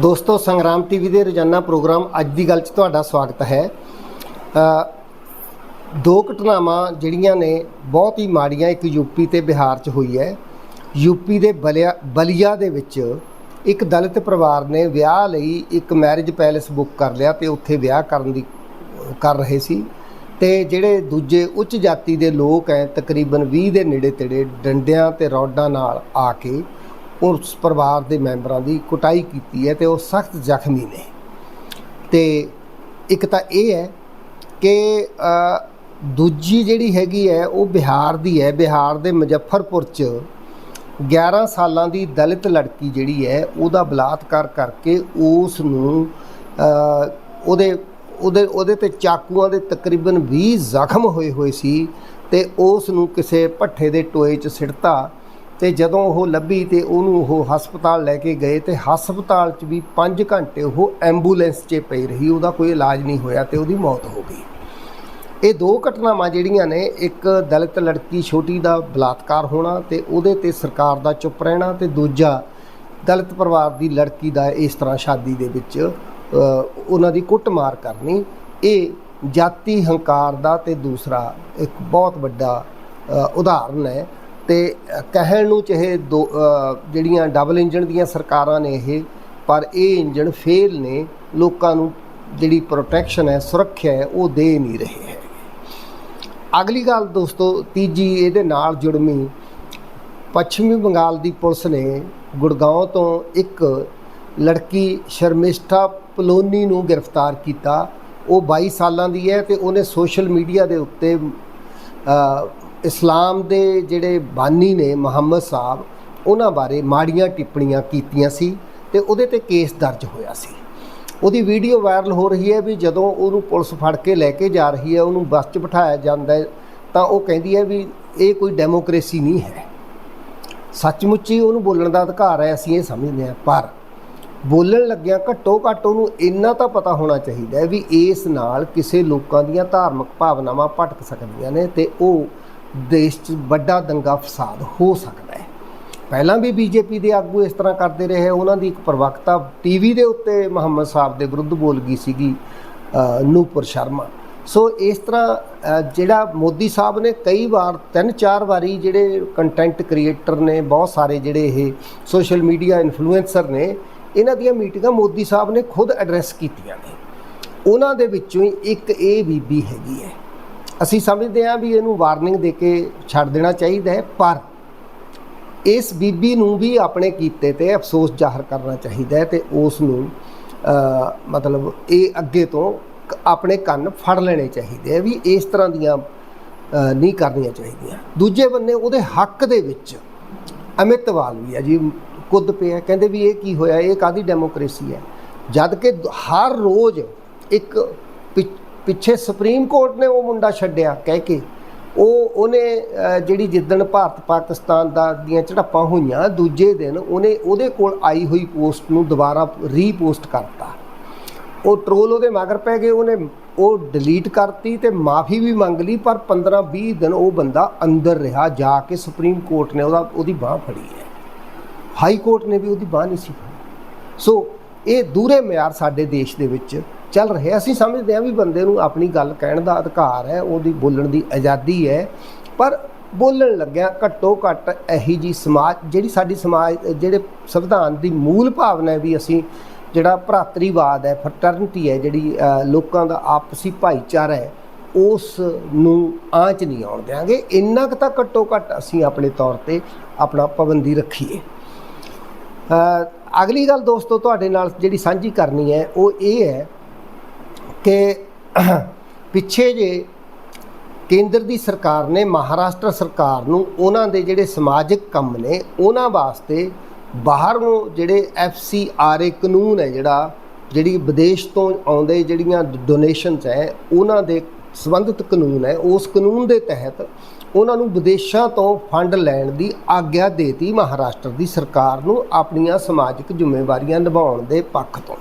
ਦੋਸਤੋ, ਸੰਗਰਾਮ ਟੀਵੀ ਦੇ ਰੋਜ਼ਾਨਾ ਪ੍ਰੋਗਰਾਮ ਅੱਜ ਦੀ ਗੱਲ 'ਚ ਤੁਹਾਡਾ ਸਵਾਗਤ ਹੈ। ਦੋ ਘਟਨਾਵਾਂ ਜਿਹੜੀਆਂ ਨੇ ਬਹੁਤ ਹੀ ਮਾੜੀਆਂ ਇੱਕ ਯੂਪੀ ਤੇ ਬਿਹਾਰ 'ਚ ਹੋਈ ਹੈ। ਯੂਪੀ ਦੇ ਬਲਿਆ, ਬਲੀਆ ਦੇ ਵਿੱਚ ਇੱਕ ਦਲਿਤ ਪਰਿਵਾਰ ਨੇ ਵਿਆਹ ਲਈ ਇੱਕ ਮੈਰਿਜ ਪੈਲੇਸ ਬੁੱਕ ਕਰ ਲਿਆ ਤੇ ਉੱਥੇ ਵਿਆਹ ਕਰਨ ਦੀ, ਕਰ ਰਹੇ ਸੀ। ਤੇ ਜਿਹੜੇ ਦੂਜੇ ਉੱਚ ਜਾਤੀ ਦੇ ਲੋਕ ਹੈ ਤਕਰੀਬਨ 20 ਦੇ ਨੇੜੇ ਤੇੜੇ ਡੰਡਿਆਂ ਤੇ ਰੌਡਾਂ ਨਾਲ ਆ ਕੇ ਉਸ ਪਰਿਵਾਰ ਦੇ ਮੈਂਬਰਾਂ ਦੀ ਕੁਟਾਈ ਕੀਤੀ ਹੈ ਤੇ ਉਹ ਸਖਤ ਜ਼ਖਮੀ ਨੇ। ਤੇ ਇੱਕ ਤਾਂ ਇਹ ਹੈ ਕਿ ਦੂਜੀ ਜਿਹੜੀ ਹੈਗੀ ਹੈ, ਉਹ ਬਿਹਾਰ ਦੀ ਹੈ। ਬਿਹਾਰ ਦੇ ਮੁਜ਼ੱਫਰਪੁਰ ਚ 11 ਸਾਲਾਂ ਦੀ ਦਲਿਤ ਲੜਕੀ ਜਿਹੜੀ ਹੈ, ਉਹਦਾ ਬਲਾਤਕਾਰ ਕਰਕੇ ਉਸ ਨੂੰ ਉਹਦੇ ਉਹਦੇ ਉਹਦੇ ਤੇ ਚਾਕੂਆਂ ਦੇ ਤਕਰੀਬਨ 20 ਜ਼ਖਮ ਹੋਏ ਹੋਏ ਸੀ ਤੇ ਉਸ ਨੂੰ ਕਿਸੇ ਭੱਠੇ ਦੇ ਟੋਏ 'ਚ ਸਿੱਟਤਾ। ਤੇ ਜਦੋਂ ਉਹ ਲੱਭੀ ਤੇ ਉਹਨੂੰ ਉਹ ਹਸਪਤਾਲ ਲੈ ਕੇ ਗਏ ਤੇ ਹਸਪਤਾਲ 'ਚ ਵੀ 5 ਘੰਟੇ ਉਹ ਐਂਬੂਲੈਂਸ 'ਚ ਪਈ ਰਹੀ, ਉਹਦਾ ਕੋਈ ਇਲਾਜ ਨਹੀਂ ਹੋਇਆ ਤੇ ਉਹਦੀ ਮੌਤ ਹੋ ਗਈ। ਇਹ ਦੋ ਘਟਨਾਵਾਂ ਜਿਹੜੀਆਂ ਨੇ, ਇੱਕ ਦਲਿਤ ਲੜਕੀ ਛੋਟੀ ਦਾ ਬਲਾਤਕਾਰ ਹੋਣਾ ਤੇ ਉਹਦੇ ਤੇ ਸਰਕਾਰ ਦਾ ਚੁੱਪ ਰਹਿਣਾ ਤੇ ਦੂਜਾ ਦਲਿਤ ਪਰਿਵਾਰ ਦੀ ਲੜਕੀ ਦਾ ਇਸ ਤਰ੍ਹਾਂ ਸ਼ਾਦੀ ਦੇ ਵਿੱਚ ਉਹਨਾਂ ਦੀ ਕੁੱਟਮਾਰ ਕਰਨੀ, ਇਹ ਜਾਤੀ ਹੰਕਾਰ ਦਾ ਤੇ ਦੂਸਰਾ ਇੱਕ ਬਹੁਤ ਵੱਡਾ ਉਦਾਹਰਨ ਹੈ। ਤੇ ਕਹਿਣ ਨੂੰ ਚਾਹੇ ਦੋ ਜਿਹੜੀਆਂ ਡਬਲ ਇੰਜਨ ਦੀਆਂ ਸਰਕਾਰਾਂ ਨੇ ਇਹ, ਪਰ ਇਹ ਇੰਜਨ ਫੇਲ ਨੇ, ਲੋਕਾਂ ਨੂੰ ਜਿਹੜੀ ਪ੍ਰੋਟੈਕਸ਼ਨ ਹੈ, ਸੁਰੱਖਿਆ ਹੈ, ਉਹ ਦੇ ਨਹੀਂ ਰਹੇ ਹੈ ਅਗਲੀ ਗੱਲ ਦੋਸਤੋ, ਤੀਜੀ ਇਹਦੇ ਨਾਲ ਜੁੜਮੀ, ਪੱਛਮੀ ਬੰਗਾਲ ਦੀ ਪੁਲਿਸ ਨੇ ਗੁੜਗਾਉਂ ਤੋਂ ਇੱਕ ਲੜਕੀ ਸ਼ਰਮਿਸ਼ਠਾ ਪਲੋਨੀ ਨੂੰ ਗ੍ਰਿਫਤਾਰ ਕੀਤਾ। ਉਹ 22 ਸਾਲਾਂ ਦੀ ਹੈ ਤੇ ਉਹਨੇ ਸੋਸ਼ਲ ਮੀਡੀਆ ਦੇ ਉੱਤੇ ਇਸਲਾਮ ਦੇ ਜਿਹੜੇ ਬਾਨੀ ਨੇ ਮੁਹੰਮਦ ਸਾਹਿਬ, ਉਹਨਾਂ ਬਾਰੇ ਮਾੜੀਆਂ ਟਿੱਪਣੀਆਂ ਕੀਤੀਆਂ ਸੀ ਤੇ ਉਹਦੇ ਤੇ ਕੇਸ ਦਰਜ ਹੋਇਆ ਸੀ। ਉਹਦੀ ਵੀਡੀਓ ਵਾਇਰਲ ਹੋ ਰਹੀ ਹੈ ਵੀ ਜਦੋਂ ਉਹਨੂੰ ਪੁਲਿਸ ਫੜ ਕੇ ਲੈ ਕੇ ਜਾ ਰਹੀ ਹੈ, ਉਹਨੂੰ ਬੱਸ 'ਚ ਬਿਠਾਇਆ ਜਾਂਦਾ ਹੈ, ਤਾਂ ਉਹ ਕਹਿੰਦੀ ਹੈ ਵੀ ਇਹ ਕੋਈ ਡੈਮੋਕ੍ਰੇਸੀ ਨਹੀਂ ਹੈ। ਸੱਚਮੁੱਚ ਹੀ ਉਹਨੂੰ ਬੋਲਣ ਦਾ ਅਧਿਕਾਰ ਹੈ, ਅਸੀਂ ਇਹ ਸਮਝਦੇ ਹਾਂ, ਪਰ ਬੋਲਣ ਲੱਗਿਆਂ ਘੱਟੋ ਘੱਟ ਉਹਨੂੰ ਇੰਨਾ ਤਾਂ ਪਤਾ ਹੋਣਾ ਚਾਹੀਦਾ ਹੈ ਵੀ ਇਸ ਨਾਲ ਕਿਸੇ ਲੋਕਾਂ ਦੀਆਂ ਧਾਰਮਿਕ ਭਾਵਨਾਵਾਂ ਭਟਕ ਸਕਦੀਆਂ ਨੇ ਤੇ ਉਹ ਦੇਸ਼ 'ਚ ਵੱਡਾ ਦੰਗਾ ਫਸਾਦ ਹੋ ਸਕਦਾ ਹੈ। ਪਹਿਲਾਂ ਵੀ ਬੀਜੇਪੀ ਦੇ ਆਗੂ ਇਸ ਤਰ੍ਹਾਂ ਕਰਦੇ ਰਹੇ, ਉਹਨਾਂ ਦੀ ਇੱਕ ਪ੍ਰਵਕਤਾ ਟੀਵੀ ਦੇ ਉੱਤੇ ਮੁਹੰਮਦ ਸਾਹਿਬ ਦੇ ਵਿਰੁੱਧ ਬੋਲ ਗਈ ਸੀਗੀ ਨੂਪੁਰ ਸ਼ਰਮਾ। ਸੋ ਇਸ ਤਰ੍ਹਾਂ ਜਿਹੜਾ ਮੋਦੀ ਸਾਹਿਬ ਨੇ ਕਈ ਵਾਰ, ਤਿੰਨ ਚਾਰ ਵਾਰੀ ਜਿਹੜੇ ਕੰਟੈਂਟ ਕ੍ਰੀਏਟਰ ਨੇ, ਬਹੁਤ ਸਾਰੇ ਜਿਹੜੇ ਇਹ ਸੋਸ਼ਲ ਮੀਡੀਆ ਇਨਫਲੂਐਂਸਰ ਨੇ, ਇਹਨਾਂ ਦੀਆਂ ਮੀਟਿੰਗਾਂ ਮੋਦੀ ਸਾਹਿਬ ਨੇ ਖੁਦ ਐਡਰੈਸ ਕੀਤੀਆਂ ਨੇ। ਉਹਨਾਂ ਦੇ ਵਿੱਚੋਂ ਹੀ ਇੱਕ ਇਹ ਬੀਬੀ ਹੈਗੀ ਹੈ। ਅਸੀਂ ਸਮਝਦੇ ਹਾਂ ਵੀ ਇਹਨੂੰ ਵਾਰਨਿੰਗ ਦੇ ਕੇ ਛੱਡ ਦੇਣਾ ਚਾਹੀਦਾ ਹੈ, ਪਰ ਇਸ ਬੀਬੀ ਨੂੰ ਵੀ ਆਪਣੇ ਕੀਤੇ ਤੇ ਅਫਸੋਸ ਜ਼ਾਹਰ ਕਰਨਾ ਚਾਹੀਦਾ ਹੈ ਤੇ ਉਸ ਨੂੰ ਮਤਲਬ ਇਹ ਅੱਗੇ ਤੋਂ ਆਪਣੇ ਕੰਨ ਫੜ ਲੈਣੇ ਚਾਹੀਦੇ ਆ ਵੀ ਇਸ ਤਰ੍ਹਾਂ ਦੀਆਂ ਨਹੀਂ ਕਰਨੀਆਂ ਚਾਹੀਦੀਆਂ। ਦੂਜੇ ਬੰਨੇ ਉਹਦੇ ਹੱਕ ਦੇ ਵਿੱਚ ਅਮਿਤਵਾਲ ਵੀ ਹੈ ਜੀ, ਕੁੱਦ ਪਿਆ ਕਹਿੰਦੇ ਵੀ ਇਹ ਕੀ ਹੋਇਆ? ਇਹ ਕਾਦੀ ਡੈਮੋਕ੍ਰੇਸੀ ਹੈ? ਜਦ ਕਿ ਹਰ ਰੋਜ਼ ਇੱਕ ਪਿੱਛੇ ਸੁਪਰੀਮ ਕੋਰਟ ਨੇ ਉਹ ਮੁੰਡਾ ਛੱਡਿਆ ਕਹਿ ਕੇ। ਉਹ, ਉਹਨੇ ਜਿਹੜੀ ਜਿੱਦਣ ਭਾਰਤ ਪਾਕਿਸਤਾਨ ਦਾ ਦੀਆਂ ਝੜਪਾਂ ਹੋਈਆਂ ਦੂਜੇ ਦਿਨ ਉਹਨੇ ਉਹਦੇ ਕੋਲ ਆਈ ਹੋਈ ਪੋਸਟ ਨੂੰ ਦੁਬਾਰਾ ਰੀਪੋਸਟ ਕਰਤਾ। ਉਹ ਟ੍ਰੋਲ ਉਹਦੇ ਮਗਰ ਪੈ ਗਏ, ਉਹਨੇ ਉਹ ਡਿਲੀਟ ਕਰਤੀ ਤੇ ਮਾਫੀ ਵੀ ਮੰਗ ਲਈ, ਪਰ 15 20 ਦਿਨ ਉਹ ਬੰਦਾ ਅੰਦਰ ਰਿਹਾ, ਜਾ ਕੇ ਸੁਪਰੀਮ ਕੋਰਟ ਨੇ ਉਹਦਾ, ਉਹਦੀ ਬਾਹ ਫੜੀ ਹੈ। ਹਾਈ ਕੋਰਟ ਨੇ ਵੀ ਉਹਦੀ ਬਾਹ ਨਹੀਂ ਸੀ ਫੜੀ। ਸੋ ਇਹ ਦੂਰੇ ਮਿਆਰ ਸਾਡੇ ਦੇਸ਼ ਦੇ ਵਿੱਚ ਚੱਲ ਰਿਹਾ ਅਸੀਂ ਸਮਝਦੇ ਹਾਂ ਵੀ ਬੰਦੇ ਨੂੰ ਆਪਣੀ ਗੱਲ ਕਹਿਣ ਦਾ ਅਧਿਕਾਰ ਹੈ, ਉਹਦੀ ਬੋਲਣ ਦੀ ਆਜ਼ਾਦੀ ਹੈ। ਪਰ ਬੋਲਣ ਲੱਗਿਆ ਘੱਟੋ ਘੱਟ ਇਹੀ ਜੀ ਸਮਾਜ, ਜਿਹੜੀ ਸਾਡੀ ਸਮਾਜ, ਜਿਹੜੇ ਸੰਵਿਧਾਨ ਦੀ ਮੂਲ ਭਾਵਨਾ ਹੈ ਵੀ ਅਸੀਂ ਜਿਹੜਾ ਭਰਾਤਰੀਵਾਦ ਹੈ, ਫਰਟਰਨਿਟੀ ਹੈ, ਜਿਹੜੀ ਲੋਕਾਂ ਦਾ ਆਪਸੀ ਭਾਈਚਾਰਾ ਹੈ, ਉਸ ਨੂੰ ਆਂਚ ਨਹੀਂ ਆਉਣ ਦਿਆਂਗੇ। ਇੰਨਾ ਕੁ ਤਾਂ ਘੱਟੋ ਘੱਟ ਅਸੀਂ ਆਪਣੇ ਤੌਰ ਤੇ ਆਪਣਾ ਪਾਬੰਦੀ ਰੱਖੀਏ। ਅਗਲੀ ਗੱਲ ਦੋਸਤੋ, ਤੁਹਾਡੇ ਨਾਲ ਜਿਹੜੀ ਸਾਂਝੀ ਕਰਨੀ ਹੈ, ਉਹ ਇਹ ਹੈ ਕਿ ਪਿੱਛੇ ਜੇ ਕੇਂਦਰ ਦੀ ਸਰਕਾਰ ਨੇ, ਮਹਾਰਾਸ਼ਟਰ ਸਰਕਾਰ ਨੂੰ ਉਹਨਾਂ ਦੇ ਜਿਹੜੇ ਸਮਾਜਿਕ ਕੰਮ ਨੇ, ਉਹਨਾਂ ਵਾਸਤੇ ਬਾਹਰੋਂ ਜਿਹੜੇ ਐਫ ਸੀ ਆਰ ਏ ਕਾਨੂੰਨ ਹੈ ਜਿਹੜਾ, ਜਿਹੜੀ ਵਿਦੇਸ਼ ਤੋਂ ਆਉਂਦੇ ਜਿਹੜੀਆਂ ਡੋਨੇਸ਼ਨਸ ਹੈ, ਉਹਨਾਂ ਦੇ ਸੰਬੰਧਿਤ ਕਾਨੂੰਨ ਹੈ, ਉਸ ਕਾਨੂੰਨ ਦੇ ਤਹਿਤ ਉਹਨਾਂ ਨੂੰ ਵਿਦੇਸ਼ਾਂ ਤੋਂ ਫੰਡ ਲੈਣ ਦੀ ਆਗਿਆ ਦੇਤੀ ਮਹਾਰਾਸ਼ਟਰ ਦੀ ਸਰਕਾਰ ਨੂੰ ਆਪਣੀਆਂ ਸਮਾਜਿਕ ਜ਼ਿੰਮੇਵਾਰੀਆਂ ਨਿਭਾਉਣ ਦੇ ਪੱਖ ਤੋਂ।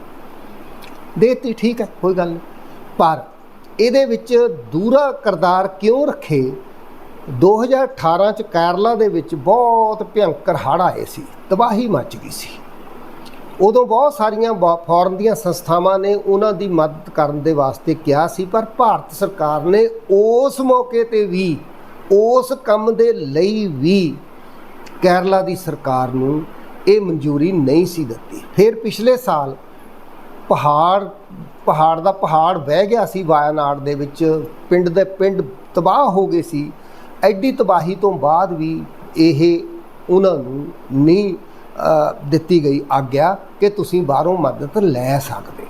ਦੇਤੀ, ਠੀਕ ਹੈ, ਕੋਈ ਗੱਲ ਨਹੀਂ ਪਰ ਇਹਦੇ ਵਿੱਚ ਦੂਰਾ ਕਰਤਾਰ ਕਿਉਂ ਰੱਖੇ? 2018 ਚ ਕੇਰਲਾ ਦੇ ਵਿੱਚ ਬਹੁਤ ਭਿਅੰਕਰ ਹੜ੍ਹ ਆਏ ਸੀ, ਤਬਾਹੀ ਮਚ ਗਈ ਸੀ। ਉਦੋਂ ਬਹੁਤ ਸਾਰੀਆਂ ਫੋਰਨ ਦੀਆਂ ਸੰਸਥਾਵਾਂ ਨੇ ਉਹਨਾਂ ਦੀ ਮਦਦ ਕਰਨ ਦੇ ਵਾਸਤੇ ਕਿਹਾ ਸੀ, ਪਰ ਭਾਰਤ ਸਰਕਾਰ ਨੇ ਉਸ ਮੌਕੇ ਤੇ ਵੀ, ਉਸ ਕੰਮ ਦੇ ਲਈ ਵੀ ਕੇਰਲਾ ਦੀ ਸਰਕਾਰ ਨੂੰ ਇਹ ਮਨਜ਼ੂਰੀ ਨਹੀਂ ਸੀ ਦਿੱਤੀ। ਫਿਰ ਪਿਛਲੇ ਸਾਲ ਪਹਾੜ ਪਹਾੜ ਦਾ ਪਹਾੜ ਵਹਿ ਗਿਆ ਸੀ ਵਾਇਨਾਡ ਦੇ ਵਿੱਚ, ਪਿੰਡ ਦੇ ਪਿੰਡ ਤਬਾਹ ਹੋ ਗਏ ਸੀ। ਐਡੀ ਤਬਾਹੀ ਤੋਂ ਬਾਅਦ ਵੀ ਇਹ ਉਹਨਾਂ ਨੂੰ ਨਹੀਂ ਦਿੱਤੀ ਗਈ ਆਗਿਆ ਕਿ ਤੁਸੀਂ ਬਾਹਰੋਂ ਮਦਦ ਲੈ ਸਕਦੇ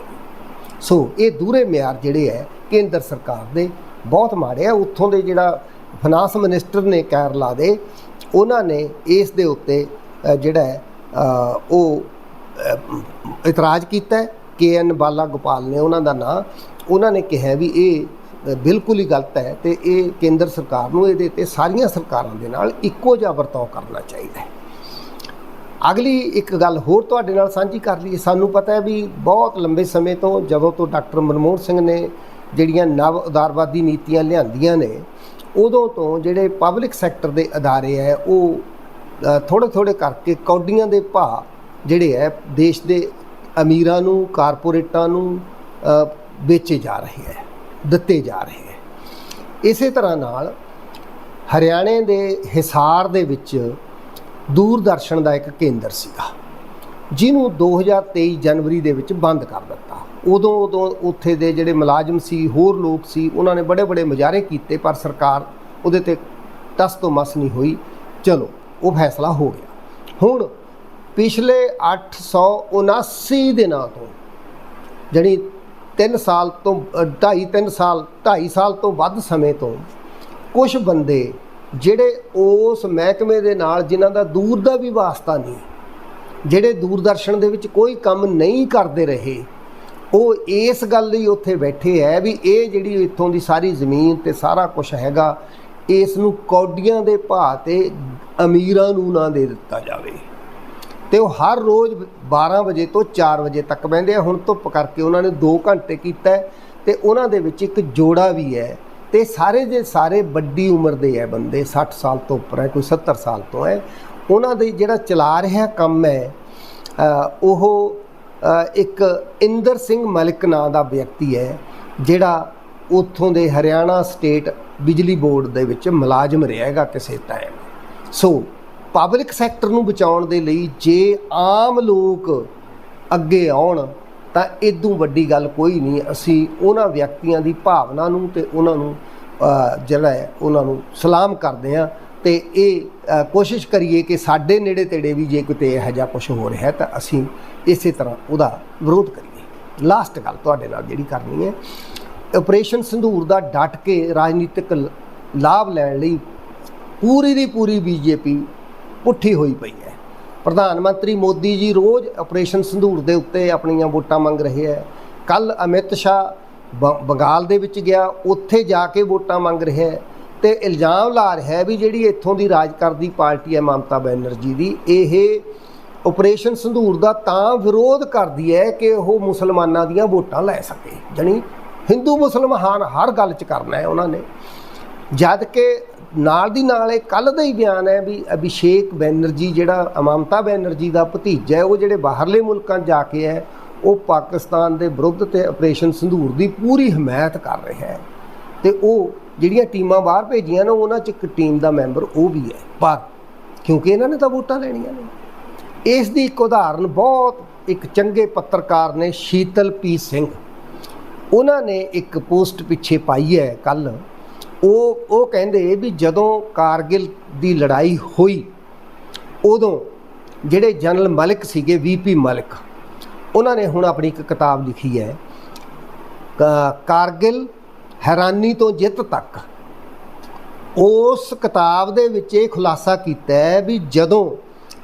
ਸੋ ਇਹ ਦੂਰੇ ਮਿਆਰ ਜਿਹੜੇ ਹੈ, ਕੇਂਦਰ ਸਰਕਾਰ ਦੇ ਬਹੁਤ ਮਾੜੇ ਆ ਉੱਥੋਂ ਦੇ ਜਿਹੜਾ ਫਾਈਨਾਂਸ ਮਿਨਿਸਟਰ ਨੇ ਕੇਰਲਾ ਦੇ, ਉਹਨਾਂ ਨੇ ਇਸ ਦੇ ਉੱਤੇ ਜਿਹੜਾ ਉਹ ਇਤਰਾਜ਼ ਕੀਤਾ ਕੇ ਐਨ ਬਾਲਾ ਗੋਪਾਲ ਨੇ ਉਹਨਾਂ ਦਾ ਨਾਂ, ਉਹਨਾਂ ਨੇ ਕਿਹਾ ਵੀ ਇਹ ਬਿਲਕੁਲ ਹੀ ਗਲਤ ਹੈ ਤੇ ਇਹ ਕੇਂਦਰ ਸਰਕਾਰ ਨੂੰ ਇਹਦੇ ਤੇ ਸਾਰੀਆਂ ਸਰਕਾਰਾਂ ਦੇ ਨਾਲ ਇੱਕੋ ਜਿਹਾ ਵਰਤਾਓ ਕਰਨਾ ਚਾਹੀਦਾ ਹੈ। ਅਗਲੀ ਇੱਕ ਗੱਲ ਹੋਰ ਤੁਹਾਡੇ ਨਾਲ ਸਾਂਝੀ ਕਰ ਲਈਏ। ਸਾਨੂੰ ਪਤਾ ਹੈ ਵੀ ਬਹੁਤ ਲੰਬੇ ਸਮੇਂ ਤੋਂ ਜਦੋਂ ਤੋਂ ਡਾਕਟਰ ਮਨਮੋਹਨ ਸਿੰਘ ਨੇ ਜਿਹੜੀਆਂ ਨਵ ਉਦਾਰਵਾਦੀ ਨੀਤੀਆਂ ਲਿਆਂਦੀਆਂ ਨੇ, ਉਦੋਂ ਤੋਂ ਜਿਹੜੇ ਪਬਲਿਕ ਸੈਕਟਰ ਦੇ ਅਦਾਰੇ ਹੈ, ਉਹ ਥੋੜੇ ਥੋੜੇ ਕਰਕੇ ਕੌਡੀਆਂ ਦੇ ਭਾਅ ਜਿਹੜੇ ਹੈ, ਦੇਸ਼ ਦੇ ਅਮੀਰਾਂ ਨੂੰ, ਕਾਰਪੋਰੇਟਾਂ ਨੂੰ ਵੇਚੇ ਜਾ ਰਹੇ ਹੈ, ਦਿੱਤੇ ਜਾ ਰਹੇ ਹੈ। ਇਸੇ ਤਰ੍ਹਾਂ ਨਾਲ ਹਰਿਆਣੇ ਦੇ ਹਿਸਾਰ ਦੇ ਵਿੱਚ ਦੂਰਦਰਸ਼ਨ ਦਾ ਇੱਕ ਕੇਂਦਰ ਸੀਗਾ, ਜਿਹਨੂੰ 2023 ਜਨਵਰੀ ਦੇ ਵਿੱਚ ਬੰਦ ਕਰ ਦਿੱਤਾ। ਉਦੋਂ ਉਦੋਂ ਉੱਥੇ ਦੇ ਜਿਹੜੇ ਮੁਲਾਜ਼ਮ ਸੀ, ਹੋਰ ਲੋਕ ਸੀ, ਉਹਨਾਂ ਨੇ ਬੜੇ ਬੜੇ ਮੁਜ਼ਾਹਰੇ ਕੀਤੇ, ਪਰ ਸਰਕਾਰ ਉਹਦੇ ਤੇ ਟਸ ਤੋਂ ਮਸ ਨਹੀਂ ਹੋਈ। ਚਲੋ, ਉਹ ਫੈਸਲਾ ਹੋ ਗਿਆ। ਹੁਣ ਪਿਛਲੇ 879 ਦਿਨਾਂ ਤੋਂ ਜਿਹੜੀ 3 ਸਾਲ ਤੋਂ 2.5 3 ਸਾਲ 2.5 ਸਾਲ ਤੋਂ ਵੱਧ ਸਮੇਂ ਤੋਂ ਕੁਝ ਬੰਦੇ ਜਿਹੜੇ ਉਸ ਮਹਿਕਮੇ ਦੇ ਨਾਲ ਜਿਨ੍ਹਾਂ ਦਾ ਦੂਰ ਦਾ ਵੀ ਵਾਸਤਾ ਨਹੀਂ, ਜਿਹੜੇ ਦੂਰਦਰਸ਼ਨ ਦੇ ਵਿੱਚ ਕੋਈ ਕੰਮ ਨਹੀਂ ਕਰਦੇ ਰਹੇ, ਉਹ ਇਸ ਗੱਲ ਲਈ ਉੱਥੇ ਬੈਠੇ ਹੈ ਵੀ ਇਹ ਜਿਹੜੀ ਇੱਥੋਂ ਦੀ ਸਾਰੀ ਜ਼ਮੀਨ ਤੇ ਸਾਰਾ ਕੁਝ ਹੈਗਾ, ਇਸ ਨੂੰ ਕੌਡੀਆਂ ਦੇ ਭਾਅ ਤੇ ਅਮੀਰਾਂ ਨੂੰ ਨਾ ਦੇ ਦਿੱਤਾ ਜਾਵੇ। ਤੇ ਉਹ ਹਰ ਰੋਜ਼ 12 ਵਜੇ ਤੋਂ 4 ਵਜੇ ਤੱਕ ਬਹਿੰਦੇ ਆ। ਹੁਣ ਧੁੱਪ ਕਰਕੇ ਉਹਨਾਂ ਨੇ 2 ਘੰਟੇ ਕੀਤਾ ਹੈ ਤੇ ਉਹਨਾਂ ਦੇ ਵਿੱਚ ਇੱਕ ਜੋੜਾ ਵੀ ਹੈ। ਤੇ ਸਾਰੇ ਦੇ ਸਾਰੇ ਵੱਡੀ ਉਮਰ ਦੇ ਹੈ ਬੰਦੇ 60 ਸਾਲ ਤੋਂ ਉੱਪਰ ਹੈ, ਕੋਈ 70 ਸਾਲ ਤੋਂ ਹੈ। ਉਹਨਾਂ ਦੇ ਜਿਹੜਾ ਚਲਾ ਰਿਹਾ ਕੰਮ ਹੈ ਉਹ ਇੱਕ ਇੰਦਰ ਸਿੰਘ ਮਲਿਕ ਨਾਂ ਦਾ ਵਿਅਕਤੀ ਹੈ, ਜਿਹੜਾ ਉੱਥੋਂ ਦੇ ਹਰਿਆਣਾ ਸਟੇਟ ਬਿਜਲੀ ਬੋਰਡ ਦੇ ਵਿੱਚ ਮੁਲਾਜ਼ਮ ਰਿਹਾ ਹੈਗਾ ਕਿਸੇ ਟਾਈਮ ਸੋ ਪਬਲਿਕ ਸੈਕਟਰ ਨੂੰ ਬਚਾਉਣ ਦੇ ਲਈ ਜੇ ਆਮ ਲੋਕ ਅੱਗੇ ਆਉਣ, ਤਾਂ ਇਦੋਂ ਵੱਡੀ ਗੱਲ ਕੋਈ ਨਹੀਂ। ਅਸੀਂ ਉਹਨਾਂ ਵਿਅਕਤੀਆਂ ਦੀ ਭਾਵਨਾ ਨੂੰ ਤੇ ਉਹਨਾਂ ਨੂੰ ਜਿਹੜਾ ਹੈ, ਉਹਨਾਂ ਨੂੰ ਸਲਾਮ ਕਰਦੇ ਹਾਂ ਤੇ ਇਹ ਕੋਸ਼ਿਸ਼ ਕਰੀਏ ਕਿ ਸਾਡੇ ਨੇੜੇ ਤੇੜੇ ਵੀ ਜੇ ਕਿਤੇ ਇਹੋ ਜਿਹਾ ਕੁਝ ਹੋ ਰਿਹਾ ਤਾਂ ਅਸੀਂ ਇਸੇ ਤਰ੍ਹਾਂ ਉਹਦਾ ਵਿਰੋਧ ਕਰੀਏ। ਲਾਸਟ ਗੱਲ ਤੁਹਾਡੇ ਨਾਲ ਜਿਹੜੀ ਕਰਨੀ ਹੈ ਆਪਰੇਸ਼ਨ ਸੰਧੂਰ ਦਾ ਡਟ ਕੇ ਰਾਜਨੀਤਿਕ ਲ- ਲਾਭ ਲੈਣ ਲਈ ਪੂਰੀ ਦੀ ਪੂਰੀ ਬੀਜੇਪੀ ਪੁੱਠੀ ਹੋਈ ਪਈ ਹੈ। ਪ੍ਰਧਾਨ ਮੰਤਰੀ ਮੋਦੀ ਜੀ ਰੋਜ਼ ਆਪਰੇਸ਼ਨ ਸੰਧੂਰ ਦੇ ਉੱਤੇ ਆਪਣੀਆਂ ਵੋਟਾਂ ਮੰਗ ਰਹੇ ਹੈ। ਕੱਲ ਅਮਿਤ ਸ਼ਾਹ ਬ- ਬੰਗਾਲ ਦੇ ਵਿੱਚ ਗਿਆ, ਉੱਥੇ ਜਾ ਕੇ ਵੋਟਾਂ ਮੰਗ ਰਿਹਾ ਹੈ ਤੇ ਇਲਜ਼ਾਮ ਲਾ ਰਿਹਾ ਹੈ ਵੀ ਜਿਹੜੀ ਇੱਥੋਂ ਦੀ ਰਾਜ ਕਰਦੀ ਪਾਰਟੀ ਹੈ ਮਮਤਾ ਬੈਨਰਜੀ ਦੀ, ਇਹ ਆਪਰੇਸ਼ਨ ਸੰਧੂਰ ਦਾ ਤਾਂ ਵਿਰੋਧ ਕਰਦੀ ਹੈ ਕਿ ਉਹ ਮੁਸਲਮਾਨਾਂ ਦੀਆਂ ਵੋਟਾਂ ਲੈ ਸਕੇ। ਜਣੀ ਹਿੰਦੂ ਮੁਸਲਮਾਨ ਹਰ ਗੱਲ 'ਚ ਕਰਨਾ ਹੈ ਉਹਨਾਂ ਨੇ। ਜਦ ਕਿ ਨਾਲ ਦੀ ਨਾਲ ਇਹ ਕੱਲ ਦਾ ਹੀ ਬਿਆਨ ਹੈ ਵੀ ਅਭਿਸ਼ੇਕ ਬੈਨਰਜੀ ਜਿਹੜਾ ਮਮਤਾ ਬੈਨਰਜੀ ਦਾ ਭਤੀਜਾ ਹੈ, ਉਹ ਜਿਹੜੇ ਬਾਹਰਲੇ ਮੁਲਕਾਂ 'ਚ ਜਾ ਕੇ ਹੈ, ਉਹ ਪਾਕਿਸਤਾਨ ਦੇ ਵਿਰੁੱਧ ਤੇ ਆਪਰੇਸ਼ਨ ਸੰਧੂਰ ਦੀ ਪੂਰੀ ਹਮਾਇਤ ਕਰ ਰਿਹਾ ਹੈ। ਤੇ ਉਹ ਜਿਹੜੀਆਂ ਟੀਮਾਂ ਬਾਹਰ ਭੇਜੀਆਂ ਨੇ, ਉਹਨਾਂ 'ਚ ਇੱਕ ਟੀਮ ਦਾ ਮੈਂਬਰ ਉਹ ਵੀ ਹੈ ਪਰ ਕਿਉਂਕਿ ਇਹਨਾਂ ਨੇ ਤਾਂ ਵੋਟਾਂ ਲੈਣੀਆਂ ਨੇ। ਇਸ ਦੀ ਇੱਕ ਉਦਾਹਰਨ ਬਹੁਤ ਇੱਕ ਚੰਗੇ ਪੱਤਰਕਾਰ ਨੇ ਸ਼ੀਤਲ ਪੀ ਸਿੰਘ। ਉਹਨਾਂ ਨੇ ਇੱਕ ਪੋਸਟ ਪਿੱਛੇ ਪਾਈ ਹੈ ਕੱਲ ਉਹ ਉਹ ਕਹਿੰਦੇ ਵੀ ਜਦੋਂ ਕਾਰਗਿਲ ਦੀ ਲੜਾਈ ਹੋਈ, ਉਦੋਂ ਜਿਹੜੇ ਜਨਰਲ ਮਲਿਕ ਸੀਗੇ ਵੀਪੀ ਮਲਿਕ, ਉਹਨਾਂ ਨੇ ਹੁਣ ਆਪਣੀ ਇੱਕ ਕਿਤਾਬ ਲਿਖੀ ਹੈ ਕਾਰਗਿਲ ਹੈਰਾਨੀ ਤੋਂ ਜਿੱਤ ਤੱਕ, ਉਸ ਕਿਤਾਬ ਦੇ ਵਿੱਚ ਇਹ ਖੁਲਾਸਾ ਕੀਤਾ ਹੈ ਵੀ ਜਦੋਂ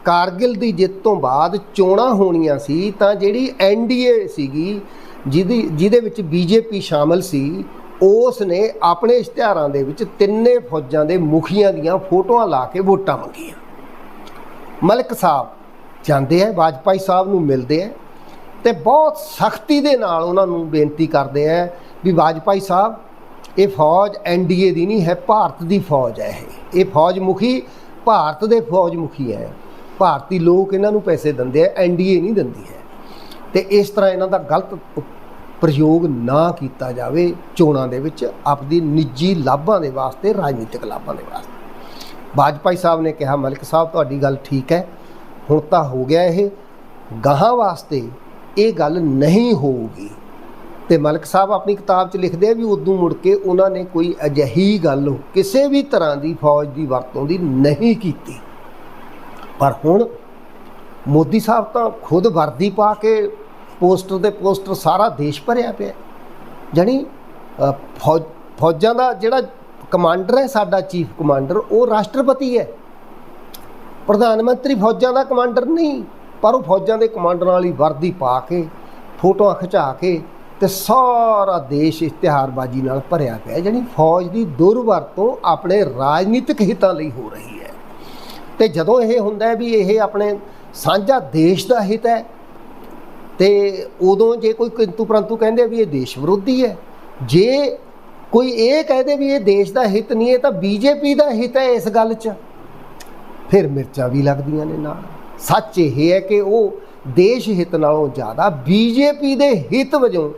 ਕਾਰਗਿਲ ਦੀ ਜਿੱਤ ਤੋਂ ਬਾਅਦ ਚੋਣਾਂ ਹੋਣੀਆਂ ਸੀ, ਤਾਂ ਜਿਹੜੀ ਐਨਡੀਏ ਸੀਗੀ, ਜਿਹਦੀ, ਜਿਹਦੇ ਵਿੱਚ ਬੀਜੇਪੀ ਸ਼ਾਮਲ ਸੀ ਉਸ ਨੇ ਆਪਣੇ ਇਸ਼ਤਿਹਾਰਾਂ ਦੇ ਵਿੱਚ ਤਿੰਨੇ ਫੌਜਾਂ ਦੇ ਮੁਖੀਆਂ ਦੀਆਂ ਫੋਟੋਆਂ ਲਾ ਕੇ ਵੋਟਾਂ ਮੰਗੀਆਂ। ਮਲਿਕ ਸਾਹਿਬ ਜਾਂਦੇ ਆ, ਵਾਜਪਾਈ ਸਾਹਿਬ ਨੂੰ ਮਿਲਦੇ ਆ ਤੇ ਬਹੁਤ ਸਖਤੀ ਦੇ ਨਾਲ ਉਹਨਾਂ ਨੂੰ ਬੇਨਤੀ ਕਰਦੇ ਆ ਵੀ ਵਾਜਪਾਈ ਸਾਹਿਬ, ਇਹ ਫੌਜ ਐਨਡੀਏ ਦੀ ਨਹੀਂ ਹੈ, ਭਾਰਤ ਦੀ ਫੌਜ ਹੈ ਇਹ। ਇਹ ਫੌਜ ਮੁਖੀ ਭਾਰਤ ਦੇ ਫੌਜ ਮੁਖੀ ਹੈ। ਭਾਰਤੀ ਲੋਕ ਇਹਨਾਂ ਨੂੰ ਪੈਸੇ ਦਿੰਦੇ ਆ ਐਨਡੀਏ ਨਹੀਂ ਦਿੰਦੀ ਹੈ। ਤੇ ਇਸ ਤਰ੍ਹਾਂ ਇਹਨਾਂ ਦਾ ਗਲਤ ਪ੍ਰਯੋਗ ਨਾ ਕੀਤਾ ਜਾਵੇ ਚੋਣਾਂ ਦੇ ਵਿੱਚ, ਆਪਦੀ ਨਿੱਜੀ ਲਾਭਾਂ ਦੇ ਵਾਸਤੇ, ਰਾਜਨੀਤਿਕ ਲਾਭਾਂ ਦੇ ਵਾਸਤੇ। ਬਾਜਪਾਈ ਸਾਹਿਬ ਨੇ ਕਿਹਾ, ਮਲਿਕ ਸਾਹਿਬ, ਤੁਹਾਡੀ ਗੱਲ ਠੀਕ ਹੈ। ਹੁਣ ਤਾਂ ਹੋ ਗਿਆ ਇਹ। ਗਾਹਾਂ ਵਾਸਤੇ ਇਹ ਗੱਲ ਨਹੀਂ ਹੋਊਗੀ। ਤੇ ਮਲਕ ਸਾਹਿਬ ਆਪਣੀ ਕਿਤਾਬ 'ਚ ਲਿਖਦੇ ਆ ਵੀ ਉਦੋਂ ਮੁੜ ਕੇ ਉਹਨਾਂ ਨੇ ਕੋਈ ਅਜਿਹੀ ਗੱਲ ਕਿਸੇ ਵੀ ਤਰ੍ਹਾਂ ਦੀ ਫੌਜ ਦੀ ਵਰਤੋਂ ਦੀ ਨਹੀਂ ਕੀਤੀ। ਪਰ ਹੁਣ ਮੋਦੀ ਸਾਹਿਬ ਤਾਂ ਖੁਦ ਵਰਦੀ ਪਾ ਕੇ ਪੋਸਟਰ ਦੇ ਪੋਸਟਰ ਸਾਰਾ ਦੇਸ਼ ਭਰਿਆ ਪਿਆ ਜਾਣੀ ਅ, ਫੌਜਾਂ ਦਾ ਜਿਹੜਾ ਕਮਾਂਡਰ ਹੈ ਸਾਡਾ ਚੀਫ ਕਮਾਂਡਰ ਉਹ ਰਾਸ਼ਟਰਪਤੀ ਹੈ। ਪ੍ਰਧਾਨ ਮੰਤਰੀ ਫੌਜਾਂ ਦਾ ਕਮਾਂਡਰ ਨਹੀਂ ਪਰ ਉਹ ਫੌਜਾਂ ਦੇ ਕਮਾਂਡਰਾਂ ਵਾਲੀ ਵਰਦੀ ਪਾ ਕੇ ਫੋਟੋਆਂ ਖਿਚਾ ਕੇ ਤੇ ਸਾਰਾ ਦੇਸ਼ ਇਸ਼ਤਿਹਾਰਬਾਜ਼ੀ ਨਾਲ ਭਰਿਆ ਪਿਆ ਜਾਣੀ ਫੌਜ ਦੀ ਦੁਰਵਰਤੋਂ ਆਪਣੇ ਰਾਜਨੀਤਿਕ ਹਿੱਤਾਂ ਲਈ ਹੋ ਰਹੀ ਹੈ। ਤੇ ਜਦੋਂ ਇਹ ਹੁੰਦਾ ਵੀ ਇਹ ਆਪਣੇ ਸਾਂਝਾ ਦੇਸ਼ ਦਾ ਹਿੱਤ ਹੈ ਤੇ ਉਦੋਂ ਜੇ ਕੋਈ ਕਿੰਤੂ ਪਰੰਤੂ ਕਹਿੰਦੇ ਵੀ ਇਹ ਦੇਸ਼ ਵਿਰੋਧੀ ਹੈ, ਜੇ ਕੋਈ ਇਹ ਕਹਦੇ ਵੀ ਇਹ ਦੇਸ਼ ਦਾ ਹਿੱਤ ਨਹੀਂ ਹੈ ਤਾਂ ਬੀਜੇਪੀ ਦਾ ਹਿੱਤ ਹੈ ਇਸ ਗੱਲ 'ਚ। ਫਿਰ ਮਿਰਚਾਂ ਵੀ ਲੱਗਦੀਆਂ ਨੇ ਨਾਲ। ਸੱਚ ਇਹ ਹੈ ਕਿ ਉਹ ਦੇਸ਼ ਹਿੱਤ ਨਾਲੋਂ ਜ਼ਿਆਦਾ ਬੀਜੇਪੀ ਦੇ ਹਿੱਤ ਵਜੋਂ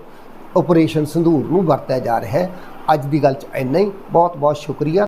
ਆਪਰੇਸ਼ਨ ਸੰਧੂਰ ਨੂੰ ਵਰਤਿਆ ਜਾ ਰਿਹਾ ਹੈ। ਅੱਜ ਦੀ ਗੱਲ 'ਚ ਇੰਨਾ ਹੀ। ਬਹੁਤ ਬਹੁਤ ਸ਼ੁਕਰੀਆ।